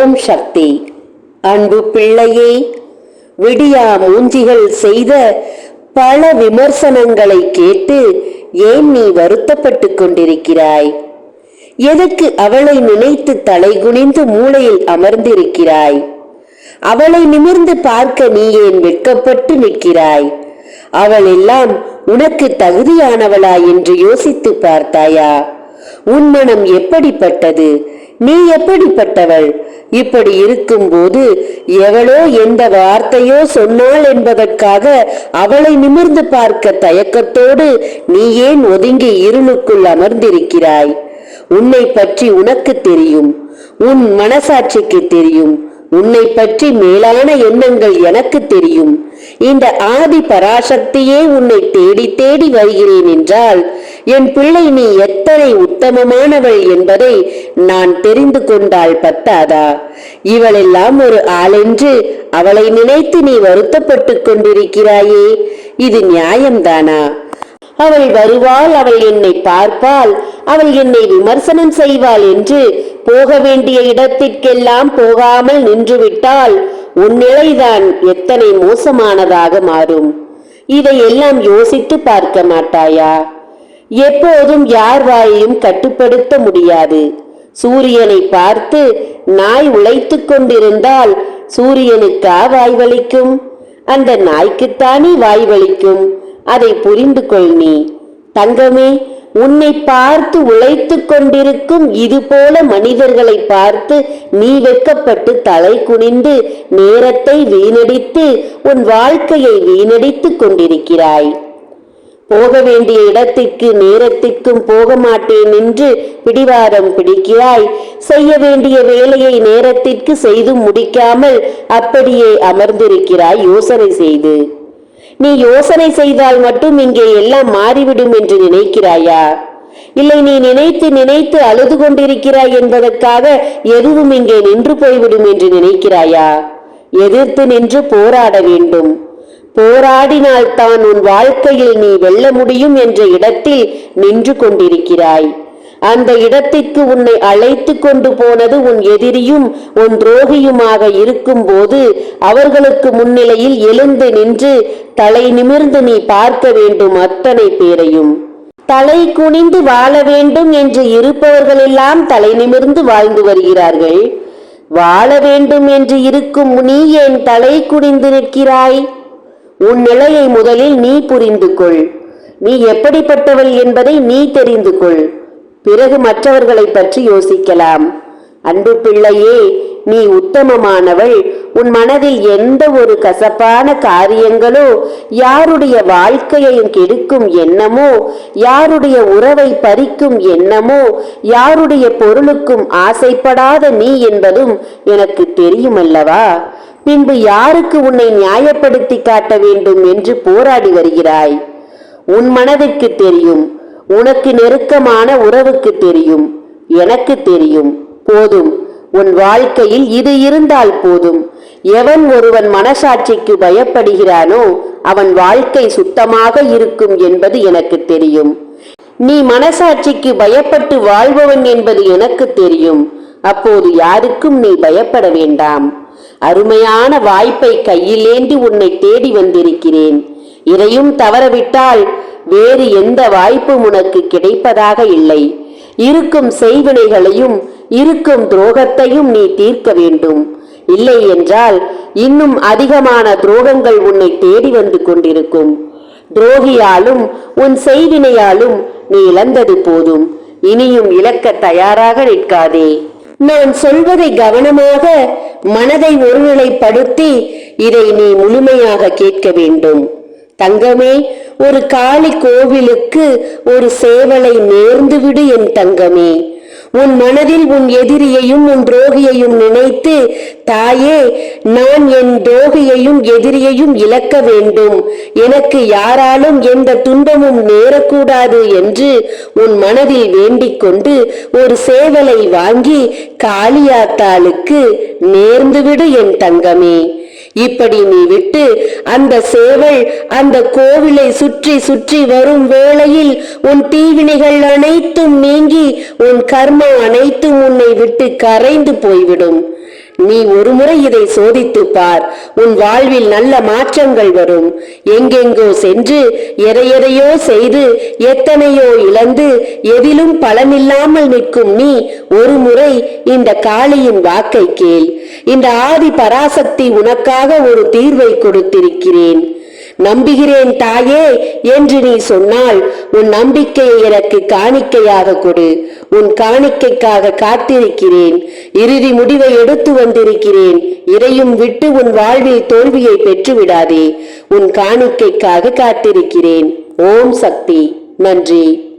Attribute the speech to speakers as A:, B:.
A: ஓம் சக்தி. அன்பு பிள்ளையே விடியா மூஞ்சிகள் செய்த பல விமர்சனங்களை கேட்டு ஏன் நீ வருத்தப்பட்டுக் கொண்டிருக்கிறாய்? எதற்கு அவளை நினைத்து தலைகுனிந்து மூளையில் அமர்ந்திருக்கிறாய்? அவளை நிமிர்ந்து பார்க்க நீ ஏன் வெட்கப்பட்டு நிற்கிறாய்? அவள் எல்லாம் உனக்கு தகுதியானவளா என்று யோசித்து பார்த்தாயா? உன் மனம் எப்படிப்பட்டது? நீ எப்படிப்பட்டவள்? இப்படி இருக்கும்போது எவளோ எந்த வார்த்தையோ சொன்னாள் என்பதற்காக அவளை நிமிர்ந்து பார்க்க தயக்கத்தோடு நீ ஏன் ஒதுங்கி இருளுக்குள் அமர்ந்திருக்கிறாய்? உன்னை பற்றி உனக்கு தெரியும் உன் மனசாட்சிக்கு தெரியும் உன்னை பற்றி மேலான எண்ணங்கள் எனக்கு தெரியும். இந்த ஆதி பராசக்தியே உன்னை தேடி தேடி வருகிறேன் என்றால் என் பிள்ளை நீ எத்தனை உத்தமமானவள் என்பதை நான் தெரிந்து கொண்டால் பத்தாதா? இவளெல்லாம் ஒரு ஆளென்று அவளை நினைத்து நீ வருத்தப்பட்டுக் கொண்டிருக்கிறாயே இது நியாயம்தானா? அவள் வருவாள் அவள் என்னை பார்ப்பாள் அவள் என்னை விமர்சனம் செய்வாள் என்று போக வேண்டிய இடத்திற்கெல்லாம் போகாமல் நின்றுவிட்டால் உன் நிலைதான் எத்தனை மோசமானதாக மாறும். இதையெல்லாம் யோசித்து பார்க்க மாட்டாயா? எப்போதும் யார் வாயையும் கட்டுப்படுத்த முடியாது. சூரியனை பார்த்து நாய் உழைத்துக் கொண்டிருந்தால் சூரியனுக்கா வாய் வலிக்கும்? அந்த நாய்க்குத்தானே வாய் வலிக்கும்? அதை புரிந்து கொள் நீ. தங்கமே உன்னை பார்த்து உழைத்துக் கொண்டிருக்கும் இது போல மனிதர்களை பார்த்து நீ வெக்கப்பட்டு தலை குனிந்து நேரத்தை வீணடித்து உன் வாழ்க்கையை வீணடித்துக் கொண்டிருக்கிறாய். போக வேண்டிய இடத்திற்கு நேரத்திற்கும் போக மாட்டேன் என்று பிடிவாரம் பிடிக்கிறாய். செய்ய வேண்டிய வேலையை நேரத்திற்கு செய்து முடிக்காமல் அப்படியே அமர்ந்திருக்கிறாய் யோசனை செய்து. நீ யோசனை செய்தால் மட்டும் இங்கே எல்லாம் மாறிவிடும் என்று நினைக்கிறாயா? இல்லை நீ நினைத்து நினைத்து அழுது கொண்டிருக்கிறாய் என்பதற்காக எதுவும் இங்கே நின்று போய்விடும் என்று நினைக்கிறாயா? எதிர்த்து நின்று போராட வேண்டும். போராடினால்தான் உன் வாழ்க்கையில் நீ வெல்ல முடியும் என்ற இடத்தில் நின்று கொண்டிருக்கிறாய். அந்த இடத்திற்கு உன்னை அழைத்து கொண்டு போனது உன் எதிரியும் உன் துரோகியுமாக இருக்கும்போது அவர்களுக்கு முன்னிலையில் எழுந்து நின்று தலை நிமிர்ந்து நீ பார்க்க வேண்டும் அத்தனை பேரையும். தலை குனிந்து வாழ வேண்டும் என்று இருப்பவர்களெல்லாம் தலை நிமிர்ந்து வாழ்ந்து வருகிறார்கள். வாழ வேண்டும் என்று இருக்கும் நீ ஏன் தலை குனிந்து நிற்கிறாய்? உன் நிலையை முதலில் நீ புரிந்து கொள் நீ எப்படிப்பட்டவள் என்பதை நீ தெரிந்து கொள் பிறகு மற்றவர்களை பற்றி யோசிக்கலாம். அன்பு பிள்ளையே நீ உத்தமமானவள். உன் மனதில் எந்த ஒரு கசப்பான காரியங்களோ யாருடைய வாழ்க்கையையும் கெடுக்கும் எண்ணமோ யாருடைய உறவை பறிக்கும் எண்ணமோ யாருடைய பொருளுக்கும் ஆசைப்படாத நீ என்பதும் எனக்கு தெரியுமல்லவா? பின்பு யாருக்கு உன்னை நியாயப்படுத்தி காட்ட வேண்டும் என்று போராடி வருகிறாய்? உன் மனதிற்கு தெரியும் உனக்கு நெருக்கமான உறவுக்கு தெரியும் எனக்கு தெரியும். போதும் உன் வாழ்க்கையில் இது இருந்தால் போதும். எவன் ஒருவன் மனசாட்சிக்கு பயப்படுகிறானோ அவன் வாழ்க்கை சுத்தமாக இருக்கும் என்பது எனக்கு தெரியும். நீ மனசாட்சிக்கு பயப்பட்டு வாழ்பவன் என்பது எனக்கு தெரியும். அப்போது யாருக்கும் நீ பயப்பட வேண்டாம். அருமையான வாய்ப்பை கையிலேந்தி உன்னை தேடி வந்திருக்கிறேன். இதையும் தவறவிட்டால் வேறு எந்த வாய்ப்பும் உனக்கு கிடைப்பதாக இல்லை. இருக்கும் செய்வினைகளையும் இருக்கும் துரோகத்தையும் நீ தீர்க்க வேண்டும். இல்லை என்றால் இன்னும் அதிகமான துரோகங்கள் உன்னை தேடி வந்து கொண்டிருக்கும். துரோகியாலும் உன் செய்வினையாலும் நீ இழந்தது போதும். இனியும் இழக்க தயாராக நிற்காதே. நான் சொல்வதை கவனமாக மனதை ஒருநிலைப்படுத்தி இதை நீ முழுமையாக கேட்க வேண்டும். தங்கமே ஒரு காளி கோவிலுக்கு ஒரு சேவலை நேர்ந்துவிடு என் தங்கமே. உன் மனதில் உன் எதிரியையும் உன் துரோகியையும் நினைத்து தாயே நான் என் துரோகியையும் எதிரியையும் இழக்க வேண்டும். எனக்கு யாராலும் எந்த துன்பமும் நேரக்கூடாது என்று உன் மனதில் வேண்டிக் கொண்டு ஒரு சேவலை வாங்கி காளியாத்தாளுக்கு நேர்ந்துவிடு என் தங்கமே. இப்படி நீ விட்டு அந்த சேவல் அந்த கோவிலை சுற்றி சுற்றி வரும் வேளையில் உன் தீவினைகள் அனைத்தும் நீங்கி உன் கர்மம் அனைத்தும் உன்னை விட்டு கரைந்து போய்விடும். நீ ஒருமுறை இதை சோதித்துப் பார். உன் வாழ்வில் நல்ல மாற்றங்கள் வரும். எங்கெங்கோ சென்று எதையெதையோ செய்து எத்தனையோ இழந்து எதிலும் பலனில்லாமல் நிற்கும் நீ ஒருமுறை இந்த காளியின் வாக்கை கேள். இந்த ஆதி பராசக்தி உனக்காக ஒரு தீர்வை கொடுத்திருக்கிறேன். நம்புகிறேன் தாயே என்று நீ சொன்னால் உன் நம்பிக்கையை எனக்கு காணிக்கையாக கொடு. உன் காணிக்கைக்காக காத்திருக்கிறேன். இறுதி முடிவை எடுத்து வந்திருக்கிறேன். இதையும் விட்டு உன் வாழ்வில் தோல்வியை பெற்றுவிடாதே. உன் காணிக்கைக்காக காத்திருக்கிறேன். ஓம் சக்தி. நன்றி.